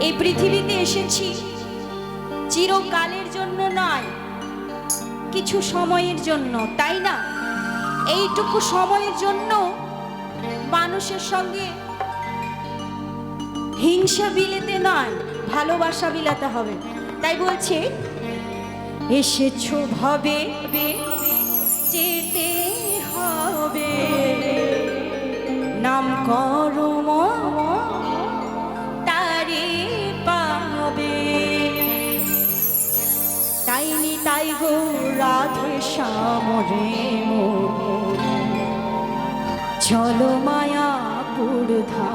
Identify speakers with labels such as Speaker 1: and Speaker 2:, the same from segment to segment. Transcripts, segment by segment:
Speaker 1: এসেছি চিরকালের জন্য নয়, কিছু সময়ের জন্য, তাই না? এইটুকু সময়ের জন্য মানুষের সঙ্গে হিংসা বিলেতে নয়, ভালোবাসা বিলাতে হবে। তাই বলছে, এসেছ ভাবে, যেতে হবে। নাম করম তাইনি তাই গো রাধে সামরে চলো মায়া পুরধা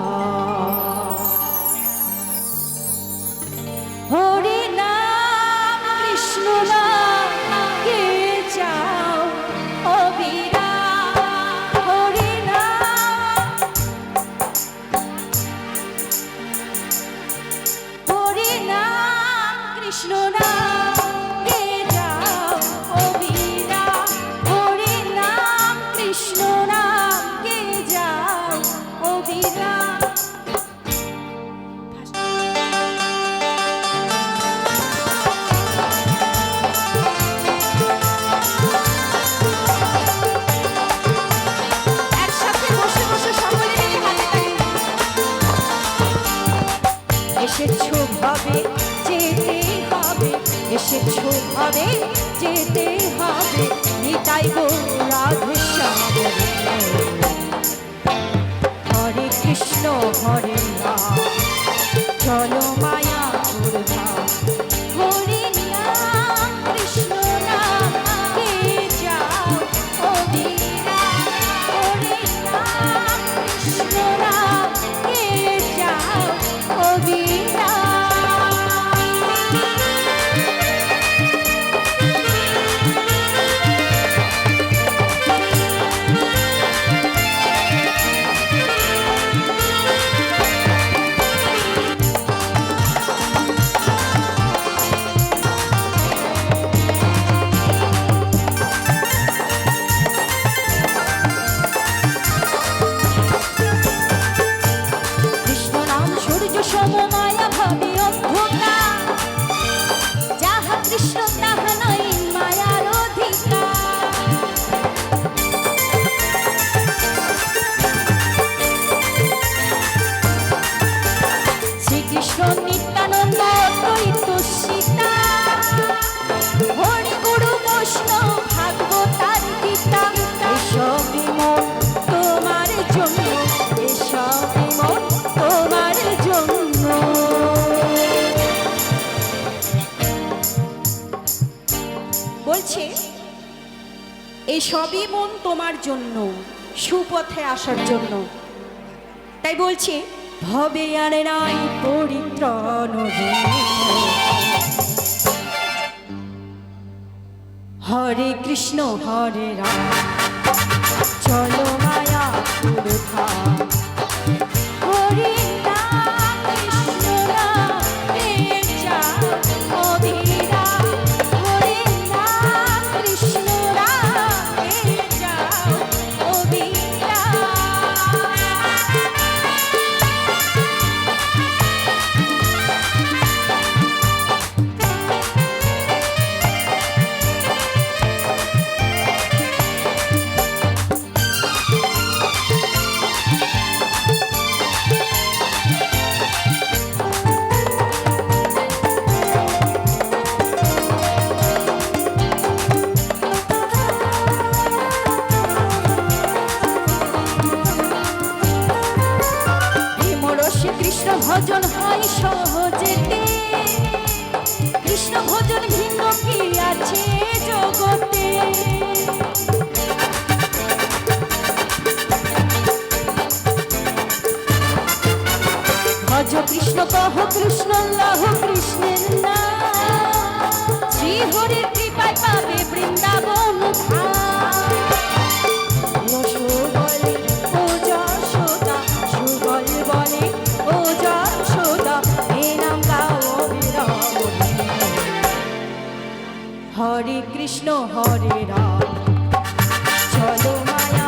Speaker 1: এসেছ ভাবে যেতে হবে, এসেছ ভাবে যেতে হবে। নিতাই গো রাধে হরে কৃষ্ণ, হরে রাম। সূর্য বলছে এই সবই মন তোমার জন্য, সুপথে আসার জন্য। তাই বলছে, ভবে আরে নাই পরিত্রাণ হরে কৃষ্ণ, হরে রাম। চলো মায়া ভজন হয় সহজেতে কৃষ্ণ ভজন ভিন্ন কি আছে জগতে? ভজ কৃষ্ণ কহ কৃষ্ণ লহ কৃষ্ণের নাম। শ্রী হরির কৃপায় পাবে হরে কৃষ্ণ হরে রাম। চলো মায়া